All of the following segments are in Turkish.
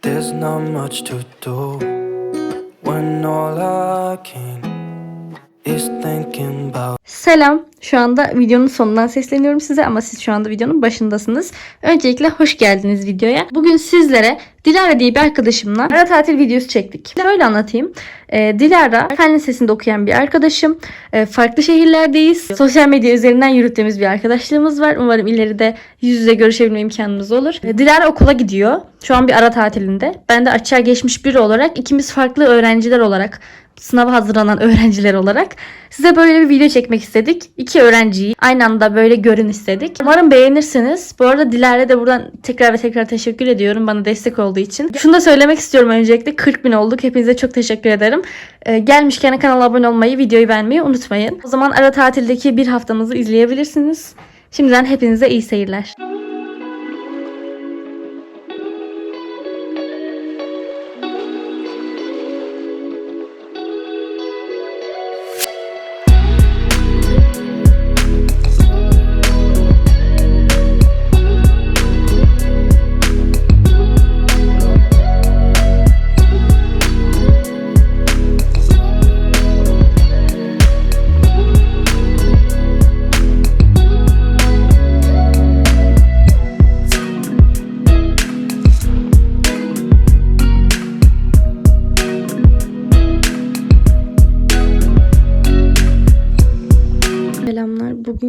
There's not much to do when all I can is thinking about Selam. Şu anda videonun sonundan sesleniyorum size ama siz şu anda videonun başındasınız. Öncelikle hoş geldiniz videoya. Bugün sizlere Dilara diye bir arkadaşımla ara tatil videosu çektik. Şöyle anlatayım. Ee, Dilara fen lisesinde okuyan bir arkadaşım. Ee, farklı şehirlerdeyiz. Sosyal medya üzerinden yürüttüğümüz bir arkadaşlığımız var. Umarım ileride yüz yüze görüşebilme imkanımız olur. Ee, Dilara okula gidiyor. Şu an bir ara tatilinde. Ben de açığa geçmiş biri olarak ikimiz farklı öğrenciler olarak sınava hazırlanan öğrenciler olarak size böyle bir video çekmek istedik. İki öğrenciyi aynı anda böyle görün istedik. Umarım beğenirsiniz. Bu arada Dilara'ya de buradan tekrar ve tekrar teşekkür ediyorum bana destek olduğu için. Şunu da söylemek istiyorum öncelikle 40 bin olduk. Hepinize çok teşekkür ederim. Ee, gelmişken kanala abone olmayı, videoyu beğenmeyi unutmayın. O zaman ara tatildeki bir haftamızı izleyebilirsiniz. Şimdiden hepinize iyi seyirler.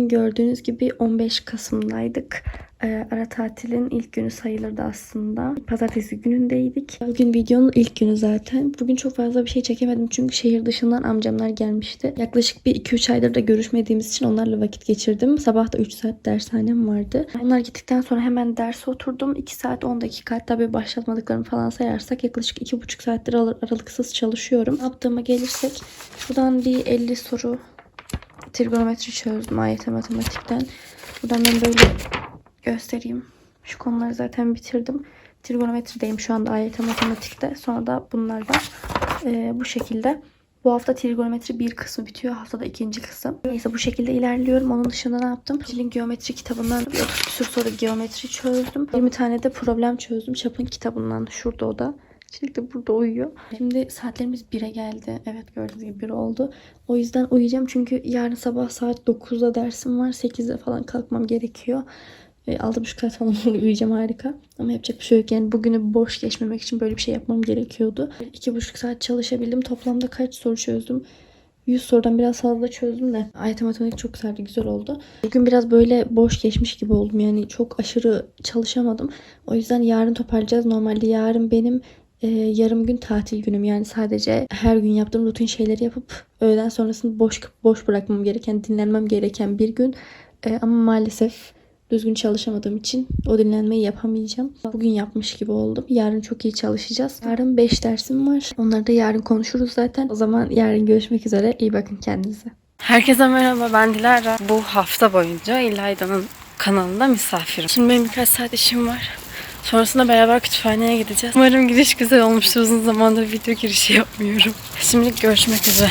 Gördüğünüz gibi 15 Kasım'daydık. Ee, ara tatilin ilk günü sayılırdı aslında. Pazartesi günündeydik. Bugün videonun ilk günü zaten. Bugün çok fazla bir şey çekemedim çünkü şehir dışından amcamlar gelmişti. Yaklaşık bir 2-3 aydır da görüşmediğimiz için onlarla vakit geçirdim. Sabah da 3 saat dershanem vardı. Onlar gittikten sonra hemen derse oturdum. 2 saat 10 dakika hatta bir başlatmadıklarımı falan sayarsak yaklaşık 2,5 saattir ar- aralıksız çalışıyorum. Ne yaptığıma gelirsek şuradan bir 50 soru trigonometri çözdüm AYT matematikten. Buradan ben böyle göstereyim. Şu konuları zaten bitirdim. Trigonometrideyim şu anda AYT matematikte. Sonra da bunlar var. Ee, bu şekilde. Bu hafta trigonometri bir kısmı bitiyor. Haftada ikinci kısım. Neyse bu şekilde ilerliyorum. Onun dışında ne yaptım? Cilin geometri kitabından bir 30 küsur soru geometri çözdüm. 20 tane de problem çözdüm. Çapın kitabından. Şurada o da. De burada uyuyor. Şimdi saatlerimiz 1'e geldi. Evet gördüğünüz gibi 1 oldu. O yüzden uyuyacağım çünkü yarın sabah saat 9'da dersim var. 8'de falan kalkmam gerekiyor. E, 6.30 saat falan olur uyuyacağım harika. Ama yapacak bir şey yok. Yani bugünü boş geçmemek için böyle bir şey yapmam gerekiyordu. 2.5 saat çalışabildim. Toplamda kaç soru çözdüm? 100 sorudan biraz fazla çözdüm de. Ayet matematik çok güzeldi, güzel oldu. Bugün biraz böyle boş geçmiş gibi oldum. Yani çok aşırı çalışamadım. O yüzden yarın toparlayacağız. Normalde yarın benim e, yarım gün tatil günüm. Yani sadece her gün yaptığım rutin şeyleri yapıp öğleden sonrasını boş boş bırakmam gereken, dinlenmem gereken bir gün. E, ama maalesef düzgün çalışamadığım için o dinlenmeyi yapamayacağım. Bugün yapmış gibi oldum. Yarın çok iyi çalışacağız. Yarın 5 dersim var. Onları da yarın konuşuruz zaten. O zaman yarın görüşmek üzere. İyi bakın kendinize. Herkese merhaba ben Dilara. Bu hafta boyunca İlayda'nın kanalında misafirim. Şimdi benim birkaç saat işim var. Sonrasında beraber kütüphaneye gideceğiz. Umarım giriş güzel olmuştur. Uzun zamandır video girişi yapmıyorum. Şimdilik görüşmek üzere.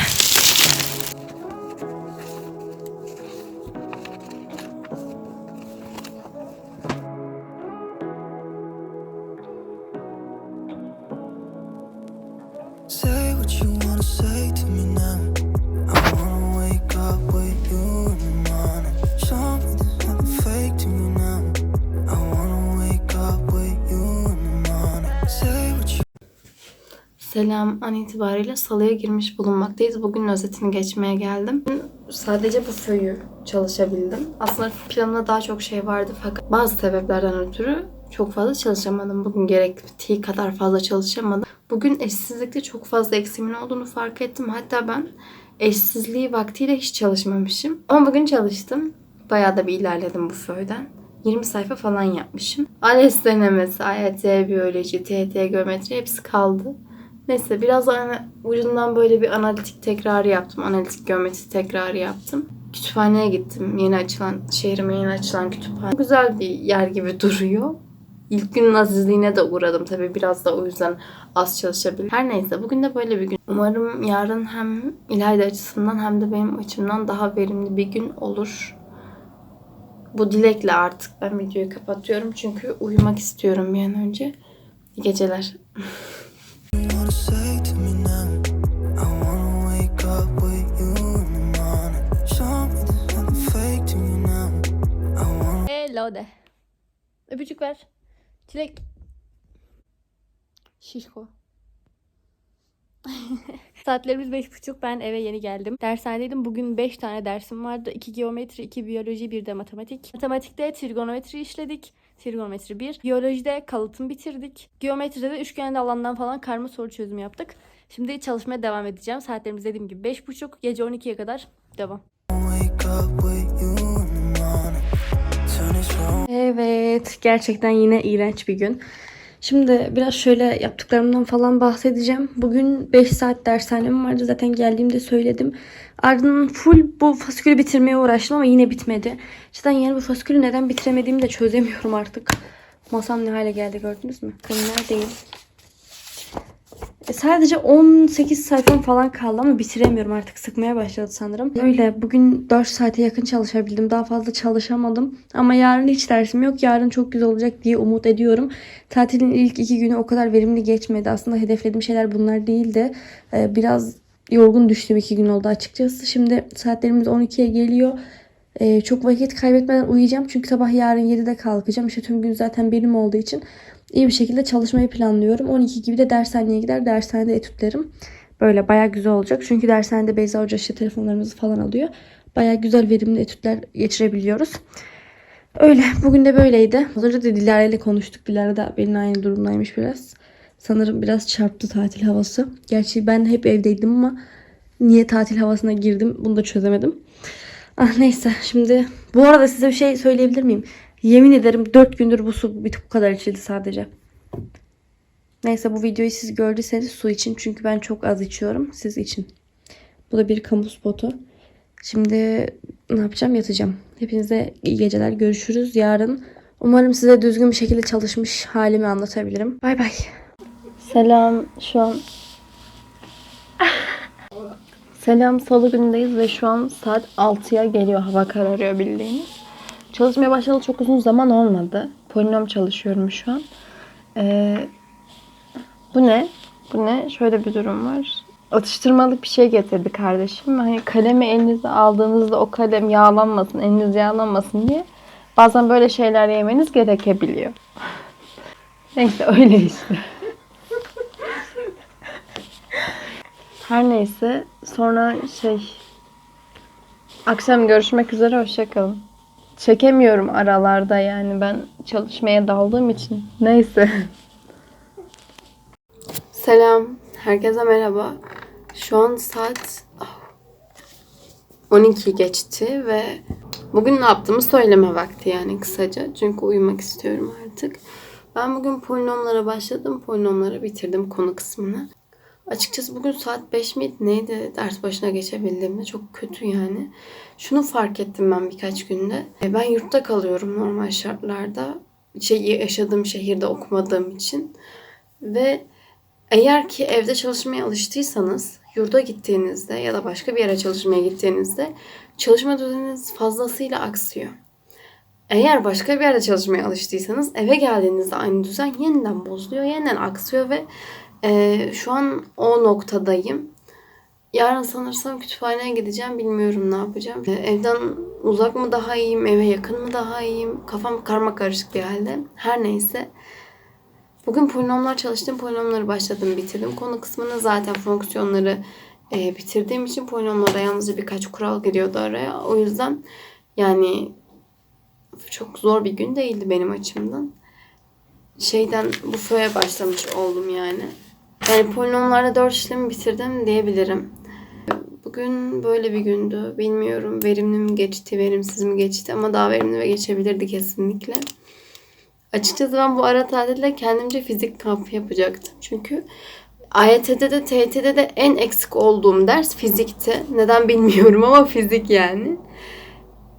Say what you wanna say to me now. Selam an itibariyle salıya girmiş bulunmaktayız. Bugün özetini geçmeye geldim. Sadece bu föyü çalışabildim. Aslında planımda daha çok şey vardı fakat bazı sebeplerden ötürü çok fazla çalışamadım. Bugün gerektiği kadar fazla çalışamadım. Bugün eşsizlikte çok fazla eksiğimin olduğunu fark ettim. Hatta ben eşsizliği vaktiyle hiç çalışmamışım. Ama bugün çalıştım. Bayağı da bir ilerledim bu föyden. 20 sayfa falan yapmışım. ALES denemesi, AYT, biyoloji, TYT, geometri hepsi kaldı. Neyse biraz ana- ucundan böyle bir analitik tekrarı yaptım. Analitik geometri tekrarı yaptım. Kütüphaneye gittim. Yeni açılan, şehrime yeni açılan kütüphane. Güzel bir yer gibi duruyor. İlk günün azizliğine de uğradım tabii. Biraz da o yüzden az çalışabildim. Her neyse bugün de böyle bir gün. Umarım yarın hem İlayda açısından hem de benim açımdan daha verimli bir gün olur. Bu dilekle artık ben videoyu kapatıyorum. Çünkü uyumak istiyorum bir an önce. İyi geceler. Hello de. Öpücük ver. Çilek. Şişko. Saatlerimiz beş buçuk. Ben eve yeni geldim. Dershanedeydim. Bugün 5 tane dersim vardı. 2 geometri, 2 biyoloji, 1 de matematik. Matematikte trigonometri işledik. Trigonometri 1. Biyolojide kalıtım bitirdik. Geometride de üçgende alandan falan karma soru çözümü yaptık. Şimdi çalışmaya devam edeceğim. Saatlerimiz dediğim gibi 5.30. Gece 12'ye kadar devam. Evet, gerçekten yine iğrenç bir gün. Şimdi biraz şöyle yaptıklarımdan falan bahsedeceğim. Bugün 5 saat dershanem vardı. Zaten geldiğimde söyledim. Ardından full bu fasikülü bitirmeye uğraştım ama yine bitmedi. Cidden yani bu fasikülü neden bitiremediğimi de çözemiyorum artık. Masam ne hale geldi gördünüz mü? Kırmızı değil. E, Sadece 18 sayfam falan kaldı ama bitiremiyorum artık. Sıkmaya başladı sanırım. Öyle bugün 4 saate yakın çalışabildim. Daha fazla çalışamadım. Ama yarın hiç dersim yok. Yarın çok güzel olacak diye umut ediyorum. Tatilin ilk iki günü o kadar verimli geçmedi. Aslında hedeflediğim şeyler bunlar değildi. Ee, biraz yorgun düştüm iki gün oldu açıkçası. Şimdi saatlerimiz 12'ye geliyor. Ee, çok vakit kaybetmeden uyuyacağım. Çünkü sabah yarın 7'de kalkacağım. İşte tüm gün zaten benim olduğu için iyi bir şekilde çalışmayı planlıyorum. 12 gibi de dershaneye gider. Dershanede etütlerim. Böyle baya güzel olacak. Çünkü dershanede Beyza Hoca işte telefonlarımızı falan alıyor. Baya güzel verimli etütler geçirebiliyoruz. Öyle. Bugün de böyleydi. Az önce de Dilara ile konuştuk. Dilara da benimle aynı durumdaymış biraz. Sanırım biraz çarptı tatil havası. Gerçi ben hep evdeydim ama niye tatil havasına girdim bunu da çözemedim. Ah neyse şimdi bu arada size bir şey söyleyebilir miyim? Yemin ederim 4 gündür bu su bir bu kadar içildi sadece. Neyse bu videoyu siz gördüyseniz su için çünkü ben çok az içiyorum siz için. Bu da bir kamu spotu. Şimdi ne yapacağım? Yatacağım. Hepinize iyi geceler. Görüşürüz yarın. Umarım size düzgün bir şekilde çalışmış halimi anlatabilirim. Bay bay. Selam. Şu an Selam salı günündeyiz ve şu an saat 6'ya geliyor. Hava kararıyor bildiğiniz. Çalışmaya başlayalı çok uzun zaman olmadı. Polinom çalışıyorum şu an. Ee, bu ne? Bu ne? Şöyle bir durum var. Atıştırmalık bir şey getirdi kardeşim. Hani kalemi elinize aldığınızda o kalem yağlanmasın, eliniz yağlanmasın diye bazen böyle şeyler yemeniz gerekebiliyor. Neyse öyle işte. Her neyse sonra şey akşam görüşmek üzere hoşçakalın. Çekemiyorum aralarda yani ben çalışmaya daldığım için. Neyse. Selam. Herkese merhaba. Şu an saat ah, 12 geçti ve bugün ne yaptığımı söyleme vakti yani kısaca. Çünkü uyumak istiyorum artık. Ben bugün polinomlara başladım. Polinomları bitirdim konu kısmını. Açıkçası bugün saat 5 miydi neydi ders başına geçebildiğimde çok kötü yani. Şunu fark ettim ben birkaç günde. E, Ben yurtta kalıyorum normal şartlarda. Şey, yaşadığım şehirde okumadığım için. Ve eğer ki evde çalışmaya alıştıysanız yurda gittiğinizde ya da başka bir yere çalışmaya gittiğinizde çalışma düzeniniz fazlasıyla aksıyor. Eğer başka bir yerde çalışmaya alıştıysanız eve geldiğinizde aynı düzen yeniden bozuluyor, yeniden aksıyor ve e, şu an o noktadayım. Yarın sanırsam kütüphaneye gideceğim. Bilmiyorum ne yapacağım. E, evden uzak mı daha iyiyim, eve yakın mı daha iyiyim? Kafam karma karışık bir halde. Her neyse. Bugün polinomlar çalıştım. Polinomları başladım, bitirdim. Konu kısmını zaten fonksiyonları e, bitirdiğim için polinomlara yalnızca birkaç kural giriyordu araya. O yüzden yani çok zor bir gün değildi benim açımdan. Şeyden bu föye başlamış oldum yani. Yani polinomlarda 4 işlemi bitirdim diyebilirim. Bugün böyle bir gündü. Bilmiyorum verimli mi geçti, verimsiz mi geçti ama daha verimli ve geçebilirdi kesinlikle. Açıkçası ben bu ara tatilde kendimce fizik kampı yapacaktım. Çünkü AYT'de de TYT'de de en eksik olduğum ders fizikti. Neden bilmiyorum ama fizik yani.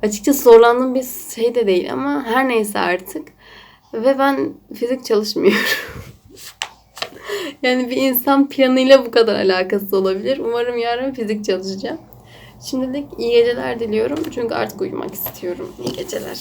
Açıkçası zorlandığım bir şey de değil ama her neyse artık. Ve ben fizik çalışmıyorum. yani bir insan planıyla bu kadar alakası olabilir. Umarım yarın fizik çalışacağım. Şimdilik iyi geceler diliyorum. Çünkü artık uyumak istiyorum. İyi geceler.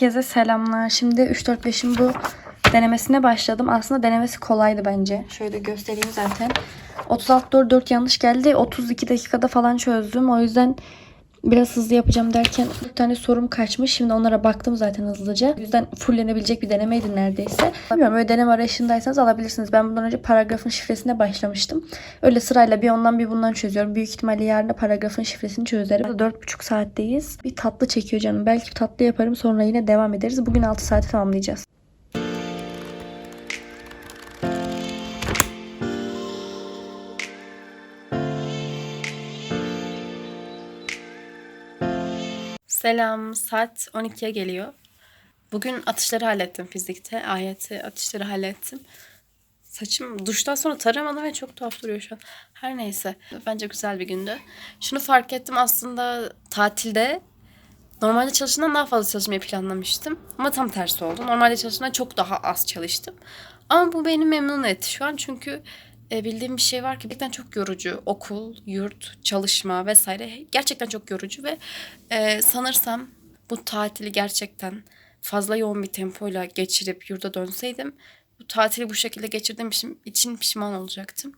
Herkese selamlar. Şimdi 3-4-5'in bu denemesine başladım. Aslında denemesi kolaydı bence. Şöyle göstereyim zaten. 36 doğru 4 yanlış geldi. 32 dakikada falan çözdüm. O yüzden biraz hızlı yapacağım derken bir tane sorum kaçmış. Şimdi onlara baktım zaten hızlıca. O yüzden fullenebilecek bir denemeydi neredeyse. Bilmiyorum öyle deneme arayışındaysanız alabilirsiniz. Ben bundan önce paragrafın şifresine başlamıştım. Öyle sırayla bir ondan bir bundan çözüyorum. Büyük ihtimalle yarın da paragrafın şifresini çözerim. 4,5 saatteyiz. Bir tatlı çekiyor canım. Belki tatlı yaparım sonra yine devam ederiz. Bugün 6 saati tamamlayacağız. Selam, saat 12'ye geliyor. Bugün atışları hallettim fizikte. Ayeti atışları hallettim. Saçım duştan sonra taramadım ve çok tuhaf duruyor şu an. Her neyse. Bence güzel bir gündü. Şunu fark ettim aslında tatilde normalde çalıştığımdan daha fazla çalışmayı planlamıştım. Ama tam tersi oldu. Normalde çalıştığımdan çok daha az çalıştım. Ama bu beni memnun etti şu an çünkü e, bildiğim bir şey var ki gerçekten çok yorucu. Okul, yurt, çalışma vesaire gerçekten çok yorucu ve e, sanırsam bu tatili gerçekten fazla yoğun bir tempoyla geçirip yurda dönseydim bu tatili bu şekilde geçirdiğim için, için pişman olacaktım.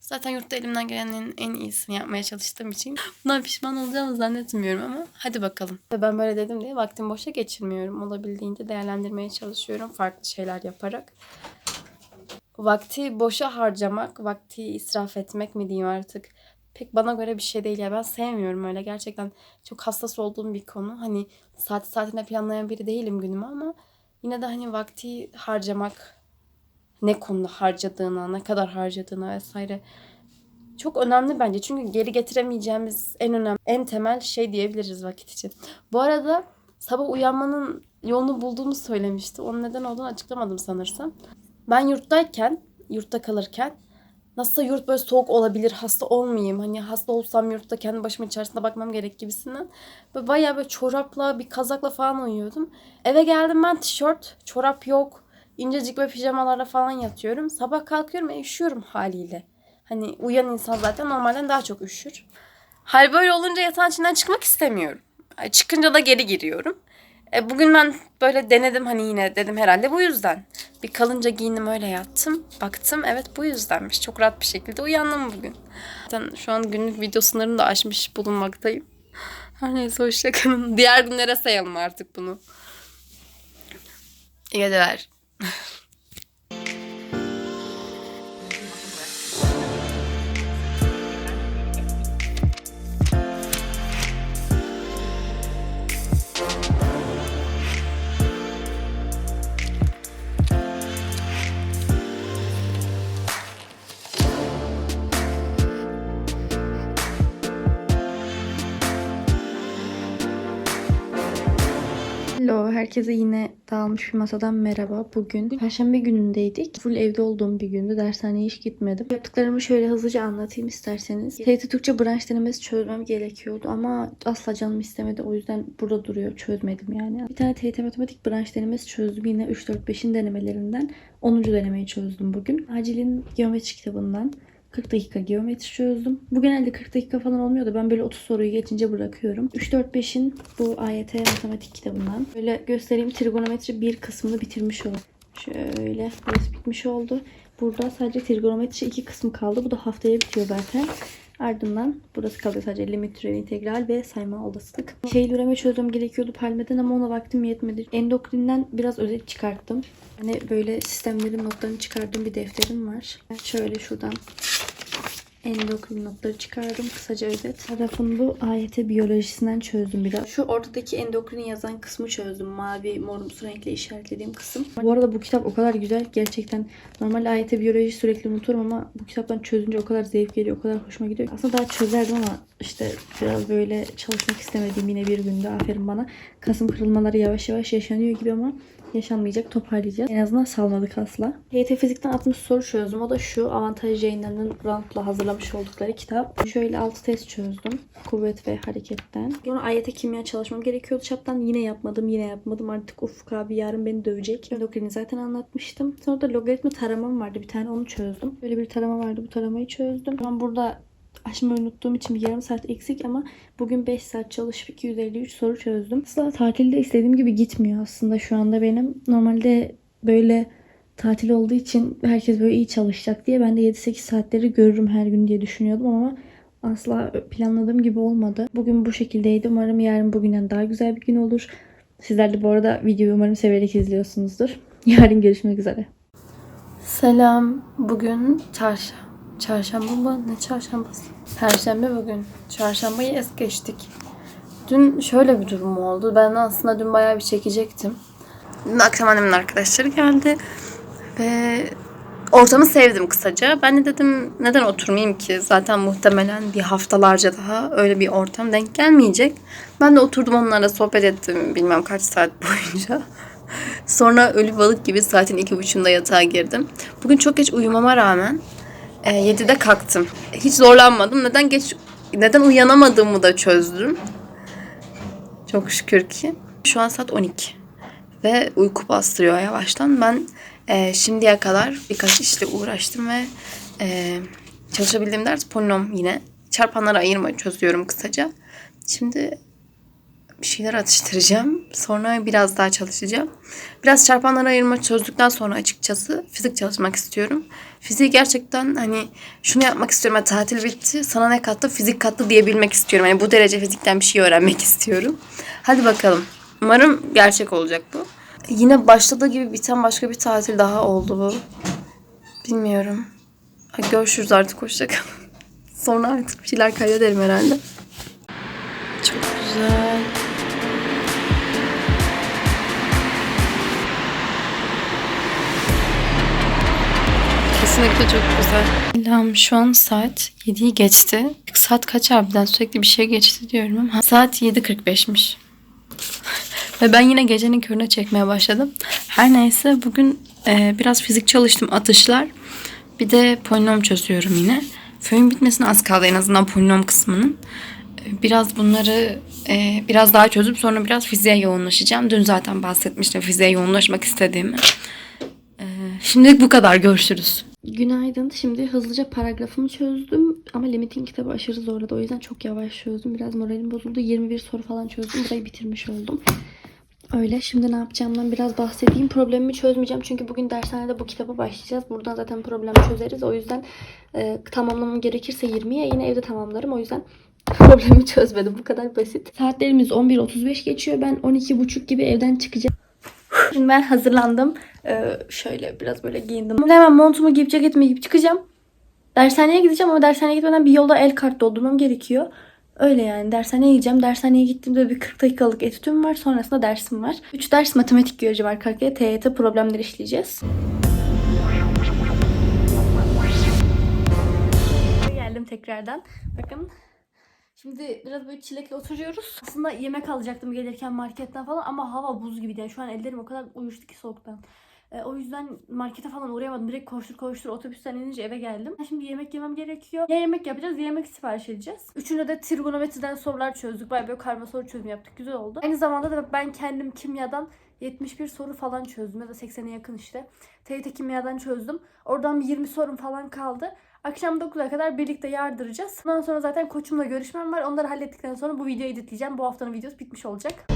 Zaten yurtta elimden gelenin en iyisini yapmaya çalıştığım için bundan pişman olacağımı zannetmiyorum ama hadi bakalım. Ben böyle dedim diye vaktimi boşa geçirmiyorum. Olabildiğince değerlendirmeye çalışıyorum farklı şeyler yaparak. Vakti boşa harcamak, vakti israf etmek mi diyeyim artık. Pek bana göre bir şey değil ya. Ben sevmiyorum öyle. Gerçekten çok hassas olduğum bir konu. Hani saat saatine planlayan biri değilim günümü ama yine de hani vakti harcamak ne konuda harcadığına, ne kadar harcadığına vesaire çok önemli bence. Çünkü geri getiremeyeceğimiz en önemli, en temel şey diyebiliriz vakit için. Bu arada sabah uyanmanın yolunu bulduğumu söylemişti. Onun neden olduğunu açıklamadım sanırsam. Ben yurttayken, yurtta kalırken nasıl yurt böyle soğuk olabilir, hasta olmayayım. Hani hasta olsam yurtta kendi başıma içerisinde bakmam gerek gibisinden. Böyle bayağı böyle çorapla, bir kazakla falan uyuyordum. Eve geldim ben tişört, çorap yok. incecik ve pijamalarla falan yatıyorum. Sabah kalkıyorum ve üşüyorum haliyle. Hani uyan insan zaten normalden daha çok üşür. Hal böyle olunca yatağın içinden çıkmak istemiyorum. Çıkınca da geri giriyorum. E, bugün ben böyle denedim hani yine dedim herhalde bu yüzden. Bir kalınca giyindim öyle yattım. Baktım evet bu yüzdenmiş. Çok rahat bir şekilde uyandım bugün. Zaten şu an günlük video sınırını da aşmış bulunmaktayım. Her neyse hoşçakalın. Diğer günlere sayalım artık bunu. İyi geceler. herkese yine dağılmış bir masadan merhaba. Bugün Perşembe günündeydik. Full evde olduğum bir gündü. Dershaneye hiç gitmedim. Yaptıklarımı şöyle hızlıca anlatayım isterseniz. TYT Türkçe branş denemesi çözmem gerekiyordu ama asla canım istemedi. O yüzden burada duruyor. Çözmedim yani. Bir tane TYT Matematik branş denemesi çözdüm. Yine 3-4-5'in denemelerinden 10. denemeyi çözdüm bugün. Acil'in geometri kitabından 40 dakika geometri çözdüm. Bu genelde 40 dakika falan olmuyor da ben böyle 30 soruyu geçince bırakıyorum. 3-4-5'in bu AYT matematik kitabından. Böyle göstereyim trigonometri bir kısmını bitirmiş oldum. Şöyle burası bitmiş oldu. Burada sadece trigonometri iki kısmı kaldı. Bu da haftaya bitiyor zaten. Ardından burası kalıyor sadece limit türevi integral ve sayma olasılık. Şey üreme çözüm gerekiyordu Palme'den ama ona vaktim yetmedi. Endokrinden biraz özet çıkarttım. Hani böyle sistemlerin notlarını çıkardığım bir defterim var. Şöyle şuradan endokrin notları çıkardım. Kısaca özet. Tarafın bu AYT biyolojisinden çözdüm biraz. Şu ortadaki endokrin yazan kısmı çözdüm. Mavi, morumsu renkle işaretlediğim kısım. Bu arada bu kitap o kadar güzel. Gerçekten normal AYT biyoloji sürekli unuturum ama bu kitaptan çözünce o kadar zevk geliyor. O kadar hoşuma gidiyor. Aslında daha çözerdim ama işte biraz böyle çalışmak istemediğim yine bir günde aferin bana. Kasım kırılmaları yavaş yavaş yaşanıyor gibi ama yaşanmayacak toparlayacağız. En azından salmadık asla. HT Fizik'ten 60 soru çözdüm. O da şu avantaj yayınlarının Rand'la hazırlamış oldukları kitap. Şöyle 6 test çözdüm. Kuvvet ve hareketten. Sonra AYT kimya çalışmam gerekiyordu çaptan. Yine yapmadım yine yapmadım. Artık Ufuk abi yarın beni dövecek. Endokrini zaten anlatmıştım. Sonra da logaritma taramam vardı. Bir tane onu çözdüm. Böyle bir tarama vardı. Bu taramayı çözdüm. Ben burada açmayı unuttuğum için bir yarım saat eksik ama bugün 5 saat çalışıp 253 soru çözdüm. Aslında tatilde istediğim gibi gitmiyor aslında şu anda benim. Normalde böyle tatil olduğu için herkes böyle iyi çalışacak diye ben de 7-8 saatleri görürüm her gün diye düşünüyordum ama asla planladığım gibi olmadı. Bugün bu şekildeydi. Umarım yarın bugünden daha güzel bir gün olur. Sizler de bu arada videoyu umarım severek izliyorsunuzdur. Yarın görüşmek üzere. Selam. Bugün çarşamba. Çarşamba mı? Ne çarşambası? Perşembe bugün. Çarşambayı es geçtik. Dün şöyle bir durum oldu. Ben aslında dün bayağı bir çekecektim. Dün akşam annemin arkadaşları geldi. Ve ortamı sevdim kısaca. Ben de dedim neden oturmayayım ki? Zaten muhtemelen bir haftalarca daha öyle bir ortam denk gelmeyecek. Ben de oturdum onlarla sohbet ettim bilmem kaç saat boyunca. Sonra ölü balık gibi saatin iki buçuğunda yatağa girdim. Bugün çok geç uyumama rağmen e, 7'de kalktım. Hiç zorlanmadım. Neden geç neden uyanamadığımı da çözdüm. Çok şükür ki. Şu an saat 12. Ve uyku bastırıyor yavaştan. Ben e, şimdiye kadar birkaç işle uğraştım ve e, çalışabildiğim ders polinom yine. Çarpanları ayırma çözüyorum kısaca. Şimdi bir şeyler atıştıracağım. Sonra biraz daha çalışacağım. Biraz çarpanları ayırma çözdükten sonra açıkçası fizik çalışmak istiyorum. Fiziği gerçekten hani şunu yapmak istiyorum. Yani tatil bitti. Sana ne kattı? Fizik kattı diyebilmek istiyorum. Yani bu derece fizikten bir şey öğrenmek istiyorum. Hadi bakalım. Umarım gerçek olacak bu. Yine başladığı gibi biten başka bir tatil daha oldu bu. Bilmiyorum. Görüşürüz artık. Hoşçakalın. Sonra artık bir şeyler kaydederim herhalde. Çok güzel. Kesinlikle çok güzel. Selam şu an saat 7'yi geçti. Saat kaç harbiden sürekli bir şey geçti diyorum ama saat 7.45'miş. Ve ben yine gecenin körüne çekmeye başladım. Her neyse bugün e, biraz fizik çalıştım atışlar. Bir de polinom çözüyorum yine. Föyün bitmesine az kaldı en azından polinom kısmının. E, Biraz bunları e, biraz daha çözüp sonra biraz fiziğe yoğunlaşacağım. Dün zaten bahsetmiştim fiziğe yoğunlaşmak istediğimi. E, şimdilik bu kadar. Görüşürüz. Günaydın. Şimdi hızlıca paragrafımı çözdüm ama limitin kitabı aşırı zorladı. O yüzden çok yavaş çözdüm. Biraz moralim bozuldu. 21 soru falan çözdüm. Burayı bitirmiş oldum. Öyle. Şimdi ne yapacağımdan biraz bahsedeyim. Problemimi çözmeyeceğim. Çünkü bugün dershanede bu kitaba başlayacağız. Buradan zaten problemi çözeriz. O yüzden e, tamamlamam gerekirse 20'ye yine evde tamamlarım. O yüzden problemi çözmedim. Bu kadar basit. Saatlerimiz 11.35 geçiyor. Ben 12.30 gibi evden çıkacağım. Şimdi ben hazırlandım. Ee, şöyle biraz böyle giyindim. Hemen montumu giyip ceketimi giyip çıkacağım. Dershaneye gideceğim ama dershaneye gitmeden bir yolda el kart doldurmam gerekiyor. Öyle yani dershaneye gideceğim. Dershaneye gittiğimde bir 40 dakikalık etütüm var. Sonrasında dersim var. 3 ders matematik görece var kalkıya. TYT problemleri işleyeceğiz. Geldim tekrardan. Bakın Şimdi biraz böyle çilekle oturuyoruz. Aslında yemek alacaktım gelirken marketten falan ama hava buz gibiydi. Yani şu an ellerim o kadar uyuştu ki soğuktan. E, o yüzden markete falan uğrayamadım. Direkt koştur koştur otobüsten inince eve geldim. Şimdi yemek yemem gerekiyor. Ya yemek yapacağız ya yemek sipariş edeceğiz. Üçünde de trigonometriden sorular çözdük. Bayağı böyle karma soru çözümü yaptık. Güzel oldu. Aynı zamanda da ben kendim kimyadan 71 soru falan çözdüm ya da 80'e yakın işte. TYT kimyadan çözdüm. Oradan bir 20 sorum falan kaldı. Akşam 9'a kadar birlikte yardıracağız. Ondan sonra zaten koçumla görüşmem var. Onları hallettikten sonra bu videoyu editleyeceğim. Bu haftanın videosu bitmiş olacak.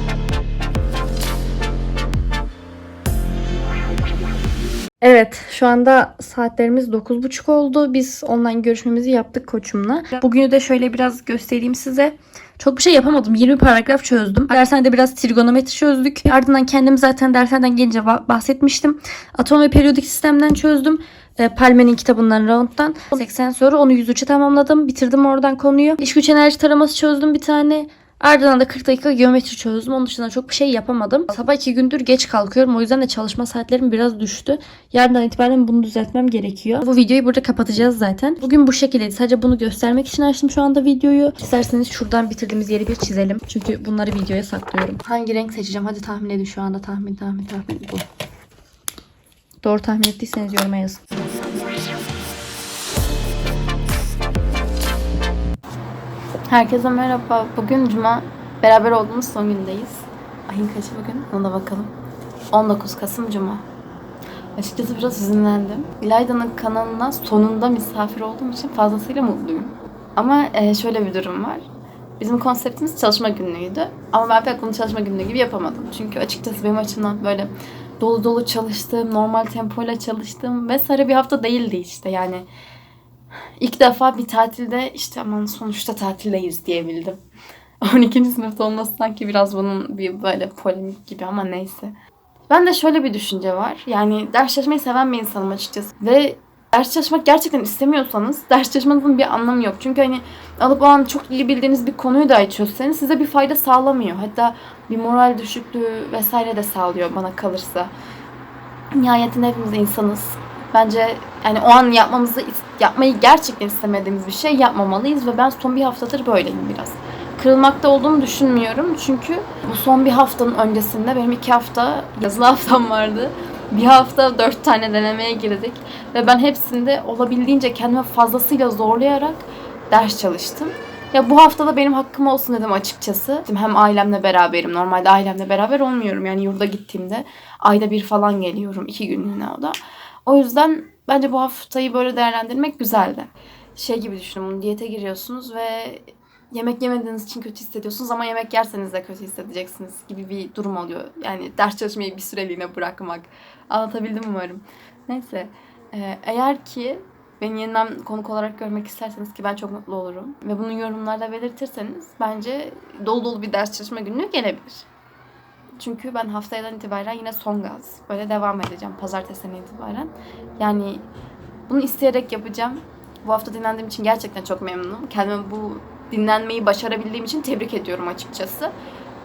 Evet şu anda saatlerimiz 9.30 oldu. Biz online görüşmemizi yaptık koçumla. Bugünü de şöyle biraz göstereyim size. Çok bir şey yapamadım. 20 paragraf çözdüm. Dershanede biraz trigonometri çözdük. Ardından kendim zaten dershaneden gelince bahsetmiştim. Atom ve periyodik sistemden çözdüm. E, Palme'nin kitabından, Round'dan. 80 soru. Onu 103'e tamamladım. Bitirdim oradan konuyu. İş güç enerji taraması çözdüm bir tane. Ardından da 40 dakika geometri çözdüm. Onun dışında çok bir şey yapamadım. Sabah 2 gündür geç kalkıyorum. O yüzden de çalışma saatlerim biraz düştü. Yarından itibaren bunu düzeltmem gerekiyor. Bu videoyu burada kapatacağız zaten. Bugün bu şekildeydi. Sadece bunu göstermek için açtım şu anda videoyu. İsterseniz şuradan bitirdiğimiz yeri bir çizelim. Çünkü bunları videoya saklıyorum. Hangi renk seçeceğim? Hadi tahmin edin şu anda. Tahmin, tahmin, tahmin. Bu. Doğru tahmin ettiyseniz yoruma yazın. Herkese merhaba. Bugün Cuma. Beraber olduğumuz son gündeyiz. Ayın kaçı bugün? Ona da bakalım. 19 Kasım Cuma. Açıkçası biraz hüzünlendim. İlayda'nın kanalına sonunda misafir olduğum için fazlasıyla mutluyum. Ama e, şöyle bir durum var. Bizim konseptimiz çalışma günlüğüydü. Ama ben pek bunu çalışma günlüğü gibi yapamadım. Çünkü açıkçası benim açımdan böyle dolu dolu çalıştığım, normal tempoyla çalıştığım vesaire bir hafta değildi işte. Yani İlk defa bir tatilde işte aman sonuçta tatildeyiz diyebildim. 12. sınıfta olması sanki biraz bunun bir böyle polemik gibi ama neyse. Ben de şöyle bir düşünce var. Yani ders çalışmayı seven bir insanım açıkçası. Ve ders çalışmak gerçekten istemiyorsanız ders çalışmanızın bir anlamı yok. Çünkü hani alıp o an çok iyi bildiğiniz bir konuyu dahi çözseniz size bir fayda sağlamıyor. Hatta bir moral düşüklüğü vesaire de sağlıyor bana kalırsa. Nihayetinde hepimiz insanız. Bence yani o an yapmamızı yapmayı gerçekten istemediğimiz bir şey yapmamalıyız ve ben son bir haftadır böyleyim biraz. Kırılmakta olduğumu düşünmüyorum çünkü bu son bir haftanın öncesinde benim iki hafta yazılı haftam vardı. Bir hafta dört tane denemeye girdik ve ben hepsinde olabildiğince kendimi fazlasıyla zorlayarak ders çalıştım. Ya bu haftada benim hakkım olsun dedim açıkçası. Hem ailemle beraberim. Normalde ailemle beraber olmuyorum. Yani yurda gittiğimde ayda bir falan geliyorum. iki günlüğüne o da. O yüzden bence bu haftayı böyle değerlendirmek güzeldi. Şey gibi düşünün diyete giriyorsunuz ve yemek yemediğiniz için kötü hissediyorsunuz ama yemek yerseniz de kötü hissedeceksiniz gibi bir durum oluyor. Yani ders çalışmayı bir süreliğine bırakmak. Anlatabildim umarım. Neyse. Ee, eğer ki beni yeniden konuk olarak görmek isterseniz ki ben çok mutlu olurum. Ve bunu yorumlarda belirtirseniz bence dolu dolu bir ders çalışma günü gelebilir. Çünkü ben haftadan itibaren yine son gaz. Böyle devam edeceğim pazartesinden itibaren. Yani bunu isteyerek yapacağım. Bu hafta dinlendiğim için gerçekten çok memnunum. Kendime bu dinlenmeyi başarabildiğim için tebrik ediyorum açıkçası.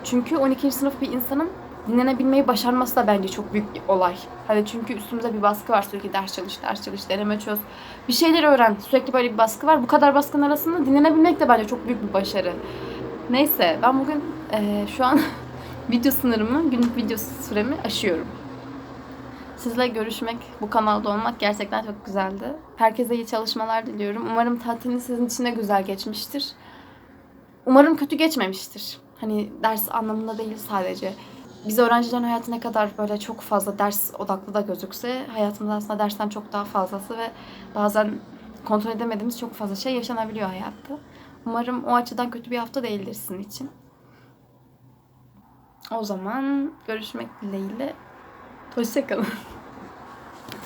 Çünkü 12. sınıf bir insanın dinlenebilmeyi başarması da bence çok büyük bir olay. Hani çünkü üstümüze bir baskı var sürekli ders çalış, ders çalış, deneme çöz. Bir şeyler öğren. Sürekli böyle bir baskı var. Bu kadar baskının arasında dinlenebilmek de bence çok büyük bir başarı. Neyse ben bugün eee, şu an video sınırımı, günlük video süremi aşıyorum. Sizle görüşmek, bu kanalda olmak gerçekten çok güzeldi. Herkese iyi çalışmalar diliyorum. Umarım tatiliniz sizin için de güzel geçmiştir. Umarım kötü geçmemiştir. Hani ders anlamında değil sadece. Biz öğrencilerin hayatı ne kadar böyle çok fazla ders odaklı da gözükse hayatımız aslında dersten çok daha fazlası ve bazen kontrol edemediğimiz çok fazla şey yaşanabiliyor hayatta. Umarım o açıdan kötü bir hafta değildir sizin için. O zaman görüşmek dileğiyle. Hoşçakalın.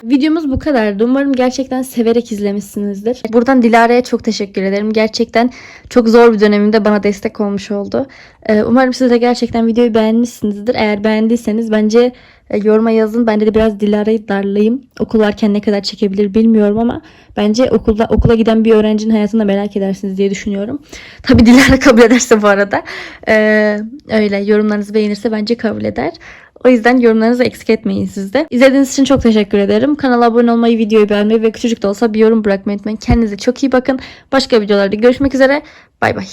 Videomuz bu kadardı. Umarım gerçekten severek izlemişsinizdir. Buradan Dilara'ya çok teşekkür ederim. Gerçekten çok zor bir dönemimde bana destek olmuş oldu. Ee, Umarım siz de gerçekten videoyu beğenmişsinizdir. Eğer beğendiyseniz bence e, yoruma yazın. Ben de biraz Dilara'yı darlayayım. Okul varken ne kadar çekebilir bilmiyorum ama bence okulda okula giden bir öğrencinin hayatını da merak edersiniz diye düşünüyorum. Tabii Dilara kabul ederse bu arada. Ee, öyle yorumlarınızı beğenirse bence kabul eder. O yüzden yorumlarınızı eksik etmeyin siz de. İzlediğiniz için çok teşekkür ederim. Kanala abone olmayı, videoyu beğenmeyi ve küçücük de olsa bir yorum bırakmayı unutmayın. Kendinize çok iyi bakın. Başka videolarda görüşmek üzere. Bay bay.